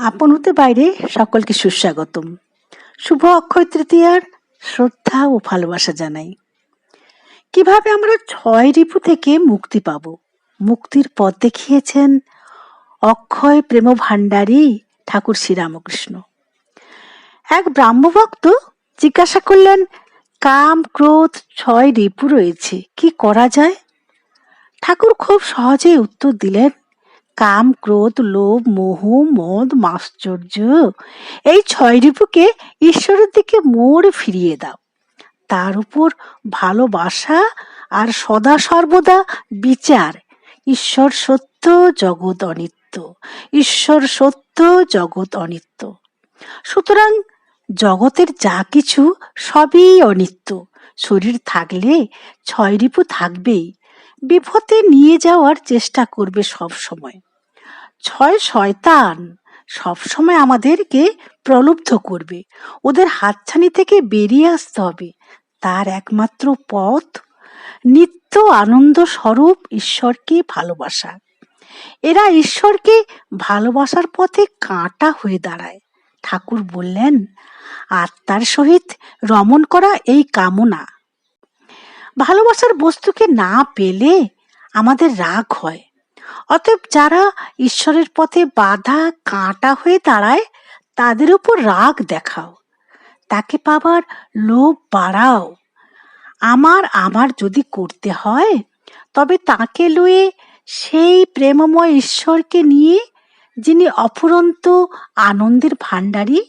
আপন হতে বাইরে সকলকে সুস্বাগতম। শুভ অক্ষয় তৃতীয়ার শ্রদ্ধা ও ভালোবাসা জানাই। কীভাবে আমরা ছয় রিপু থেকে মুক্তি পাব? মুক্তির পথ দেখিয়েছেন অক্ষয় প্রেম ভাণ্ডারী ঠাকুর শ্রীরামকৃষ্ণ। এক ব্রাহ্মভক্ত জিজ্ঞাসা করলেন, কাম, ক্রোধ, ছয় রিপু রয়েছে, কি করা যায়? ঠাকুর খুব সহজেই উত্তর দিলেন কাম, ক্রোধ, লোভ, মোহ, মদ, মাশ্চর্য। এই ছয় রিপুকে ঈশ্বরের দিকে মোড় ফিরিয়ে দাও। তার উপর ভালোবাসা আর সদা সর্বদা বিচার। ঈশ্বর সত্য, জগৎ অনিত্য। ঈশ্বর সত্য, জগৎ অনিত্য। সুতরাং জগতের যা কিছু সবই অনিত্য। শরীর থাকলে ছয় রিপু থাকবেই। বিপথে নিয়ে যাওয়ার চেষ্টা করবে সব সময়। ছয় শয়তান সবসময় আমাদেরকে প্রলুব্ধ করবে। ওদের হাতছানি থেকে বেরিয়ে আসতে হবে। তার একমাত্র পথ নিত্য আনন্দ স্বরূপ ঈশ্বরকে ভালোবাসা। এরা ঈশ্বরকে ভালোবাসার পথে কাঁটা হয়ে দাঁড়ায়। ঠাকুর বললেন, আত্মার সহিত রমণ করা এই কামনা। ভালোবাসার বস্তুকে না পেলে আমাদের রাগ হয়। অতএব যারা ঈশ্বরের পথে বাধা কাঁটা হয়ে দাঁড়ায়, তাদের উপর রাগ দেখাও। তাকে পাবার লোভ বাড়াও। আমার আমার যদি করতে হয়, তবে তাকে লয়ে সেই প্রেমময় ঈশ্বরকে নিয়ে, যিনি অফুরন্ত আনন্দের ভাণ্ডারী,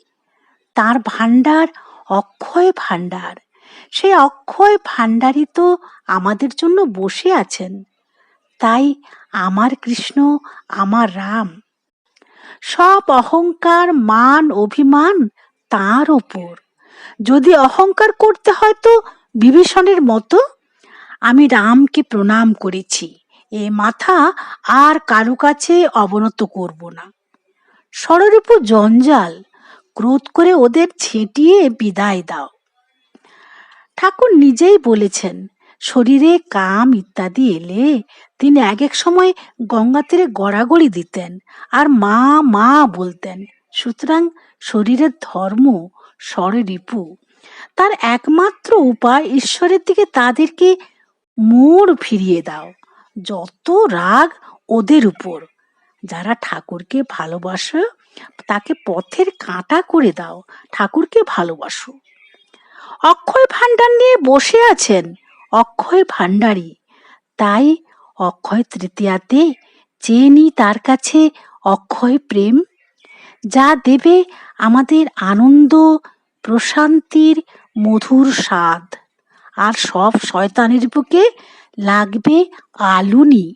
তার ভাণ্ডার অক্ষয় ভাণ্ডার। সেই অক্ষয় ভাণ্ডারী তো আমাদের জন্য বসে আছেন। তাই আমার কৃষ্ণ, আমার রাম। সব অহংকার, মান, অভিমান তার ওপর যদি অহংকার করতে হয় তো বিভীষণের মতো। আমি রামকে প্রণাম করেছি। এ মাথা আর কারু কাছে অবনত করব না। ষড়রূপ জঞ্জাল, ক্রোধ করে ওদের ছেঁটিয়ে বিদায় দাও। ঠাকুর নিজেই বলেছেন শরীরে কাম ইত্যাদি এলে তিনি এক এক সময় গঙ্গা তীরে গড়াগড়ি দিতেন আর মা মা বলতেন, সুতরাং শরীরের ধর্ম রিপু। তার একমাত্র উপায় ঈশ্বরের দিকে তাদেরকে মোড় ফিরিয়ে দাও। যত রাগ ওদের উপর। যারা ঠাকুরকে ভালোবাসো, তাকে পথের কাঁটা করে দাও। ঠাকুরকে ভালোবাসো। অক্ষয় ভাণ্ডার নিয়ে বসে আছেন অক্ষয় ভাণ্ডারী। তাই অক্ষয় তৃতীয়াতে চেয়ে তার কাছে অক্ষয় প্রেম। যা দেবে আমাদের আনন্দ, প্রশান্তির মধুর স্বাদ। আর সব শয়তানের বুকে লাগবে আলুনি।